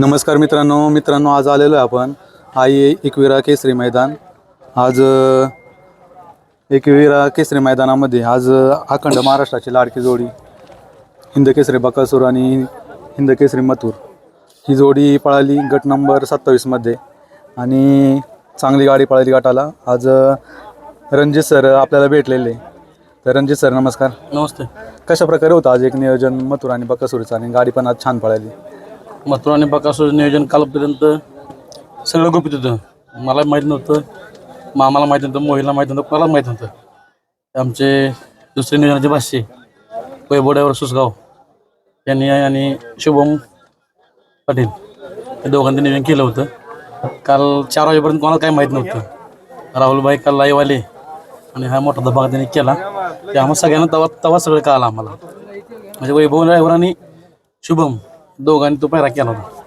नमस्कार मित्रांनो मित्रांनो आज आलेलो आहे आपण. आई एकविरा केसरी मैदान. आज एकविरा केसरी मैदानामध्ये आज अखंड महाराष्ट्राची लाडकी जोडी हिंद केसरी बकासूर आणि हिंद केसरी मथुर. ही जोडी पळाली गट नंबर सत्तावीसमध्ये आणि चांगली गाडी पळाली गटाला. आज रणजित सर आपल्याला भेटलेले. तर रणजित सर नमस्कार. नमस्ते. कशा प्रकारे होतं आज एक नियोजन मथुर आणि बकासूरचं आणि गाडी पण आज छान पळाली? मथुरा आणि बकासूर नियोजन कालपर्यंत सगळं गुपित होतं. मला माहीत नव्हतं मामाला माहीत नव्हतं मोहिला माहीत नव्हतं कोणाला माहीत नव्हतं. आमचे दुसरे नियोजनाचे भाष्य वैभवड्यावर सुसगाव यांनी आणि शुभम पाटील या दोघांनी नियोजन केलं होतं. काल चार वाजेपर्यंत कोणाला काही माहीत नव्हतं. राहुलबाई काल लाईव्ह आले आणि हा मोठा धबाका त्यांनी केला. ते आम्हाला सगळ्यांना तवा तवा सगळं कळालं आम्हाला. म्हणजे वैभव ड्रायव्हर आणि शुभम दोघांनी तो पायरा केला होता.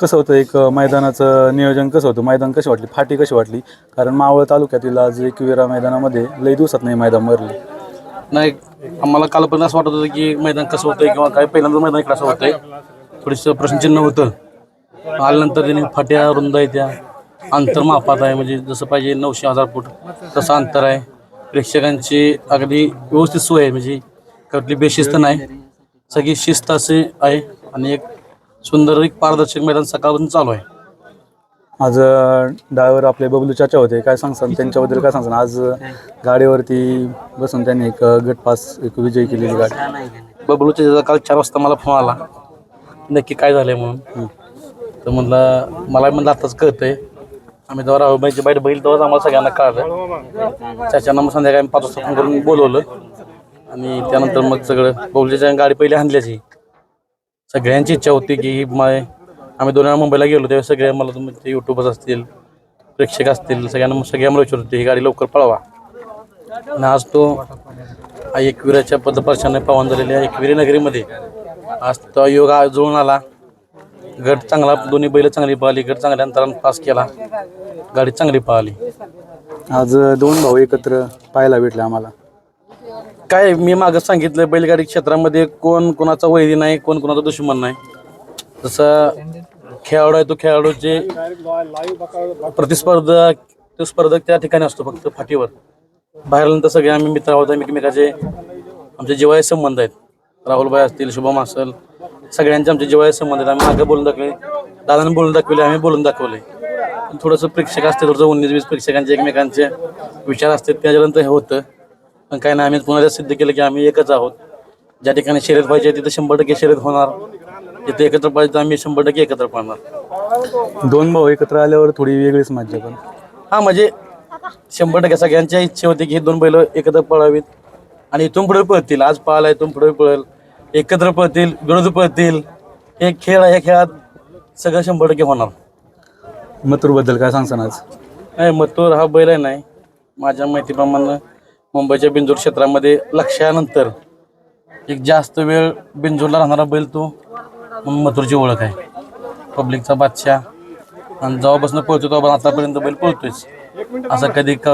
कसं होतं एक मैदानाचं नियोजन कसं होतं? मैदान कशी वाटली? फाटी कशी वाटली? कारण मावळ तालुक्यातील आज एकविरा मैदानामध्ये लई दिवसात नाही मैदान भरले. नाही आम्हाला कालपर्यंत असं वाटत होतं की मैदान कसं होतंय किंवा काय पहिल्यांदा मैदान इकडे असं होतंय. थोडीसं प्रश्नचिन्ह होतं. आल्यानंतर त्यांनी फाट्या रुंद आहे त्या. अंतर मापात आहे म्हणजे जसं पाहिजे नऊशे हजार फूट तसं अंतर आहे. प्रेक्षकांची अगदी व्यवस्थित सोय आहे म्हणजे कुठली बेशिस्त नाही. सगळी शिस्त असे आहे आणि एक सुंदर एक पारदर्शक मैदान सकाळपासून चालू आहे. आज ड्रायव्हर आपले बबलू चाचा होते. काय सांगसान? त्यांच्याबद्दल काय सांगसान? आज गाडीवरती बसून त्यांनी एक अ, गट पास एक विजय केलेली गाडी. बबलूच्या ज्याचा काल चार वाजता मला फोन आला. नक्की काय झालंय म्हणून. तर म्हणलं मला म्हणलं आताच कळतंय. आम्ही जेव्हा राहुबाईची बाईट बघितली तेव्हाच आम्हाला सगळ्यांना कळालं. त्याच्यानं मग संध्याकाळी पाच वाजता फोन करून बोलवलं. आणि त्यानंतर मग सगळं बबलूच्या गाडी पहिली आणल्याची. सगळ्यांची इच्छा होती की ही माय आम्ही दोन वेळा मुंबईला गेलो तेव्हा सगळ्या मला तुमचे युट्यूबर्स असतील प्रेक्षक असतील सगळ्यांना सगळ्या मला विचारत होते ही गाडी लवकर पळवा. आणि आज तो एकविराच्या पदपर्शाने पावन झालेल्या एकविरी नगरीमध्ये. आज तो योग जुळून आला. गट चांगला दोन्ही बैल चांगली पळाली गट चांगल्या अंतरानं पास केला. गाडी चांगली पळाली. आज दोन भाऊ एकत्र पाहायला भेटले आम्हाला. काय मी मागं सांगितलं बैलगाडी क्षेत्रामध्ये कोण कोणाचा वैरी नाही कोण कोणाचा दुश्मन नाही. जसं खेळाडू आहे तो खेळाडूचे प्रतिस्पर्धा तो स्पर्धक त्या ठिकाणी असतो फक्त फाटीवर. बाहेरनंतर सगळे आम्ही मित्र आहोत एकमेकाचे आमचे जिवाय संबंध आहेत. राहुलभाई असतील शुभम असेल सगळ्यांचे आमचे जिवाय संबंध आहेत. आम्ही मागं बोलून दाखवले दादाने बोलून दाखवले आम्ही बोलून दाखवले. थोडंसं प्रेक्षक असते थोडंसं उन्नीस वीस प्रेक्षकांचे एकमेकांचे विचार असतात त्याच्यानंतर हे होतं. पण काय नाही आम्ही पुन्हा सिद्ध केलं की आम्ही एकच आहोत. ज्या ठिकाणी शर्यत पाहिजे तिथे शंभर टक्के शर्यत होणार. जिथे एकत्र पाहिजे तर आम्ही शंभर टक्के एकत्र पाहणार. दोन भाऊ एकत्र आल्यावर थोडी वेगळीच मज्जा पण. हा म्हणजे शंभर टक्के सगळ्यांच्या इच्छा होती की हे दोन बैल एकत्र पळावीत. आणि इथून पुढे पळतील. आज पळाला इथून पुढे पळेल. एकत्र पळतील विरोध पळतील. हे खेळ आहे, या खेळात सगळं शंभर टक्के होणार. मथुरबद्दल काय सांगसान आज? नाही मथुर हा बैल आहे नाही. माझ्या माहितीप्रमाणे मुंबईच्या बिंजूर क्षेत्रामध्ये लक्षानंतर एक जास्त वेळ बिंजूरला राहणारा बैल तो मथुरची ओळख आहे. पब्लिकचा बादशाह. आणि जेव्हापासून पळतो तेव्हा आतापर्यंत बैल पळतोयच. असं कधी क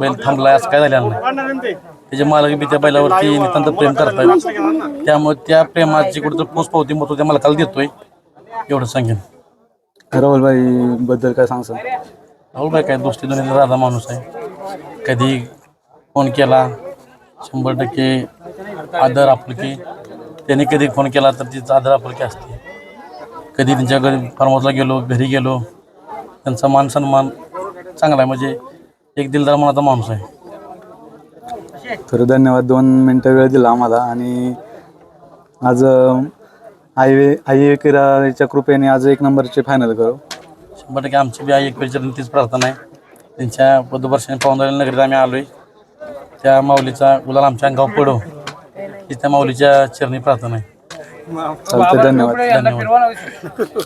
बैल थांबलाय असं काय झालेलं नाही. त्याचे मालक बी त्या बैलावरती नितांत प्रेम करतात त्यामुळे त्या प्रेमाची कुठं पोच पावती मथुर त्या मालकाला देतोय. एवढं सांगेन. राहुलभाई बद्दल काय सांगसान राहुल बाय काय दोस्ती दोन्ही राधा माणूस आहे. कधी फोन केला. शंभर टक्के आदर आपुलकी. त्यांनी कधी फोन केला तर तिचा आदर आपुलकी असते. कधी त्यांच्या घरी फार्महाऊसला गेलो घरी गेलो त्यांचा मान सन्मान चांगला आहे. म्हणजे एक दिलदार मनाचा माणूस आहे. तर धन्यवाद. दोन मिनटं वेळ दिला आम्हाला आणि आज आई आई एकविराच्या कृपेने आज एक नंबरचे फायनल करू. शंभर टक्के आमची बी आई एक तीच प्रार्थना आहे. त्यांच्या पदवर्षाने पाहून नगरीत आम्ही आलोय. त्या माऊलीचा गुलाल आमच्या अंगावर पडो. ही त्या माऊलीच्या चरणी प्रार्थना आहे. धन्यवाद. धन्यवाद.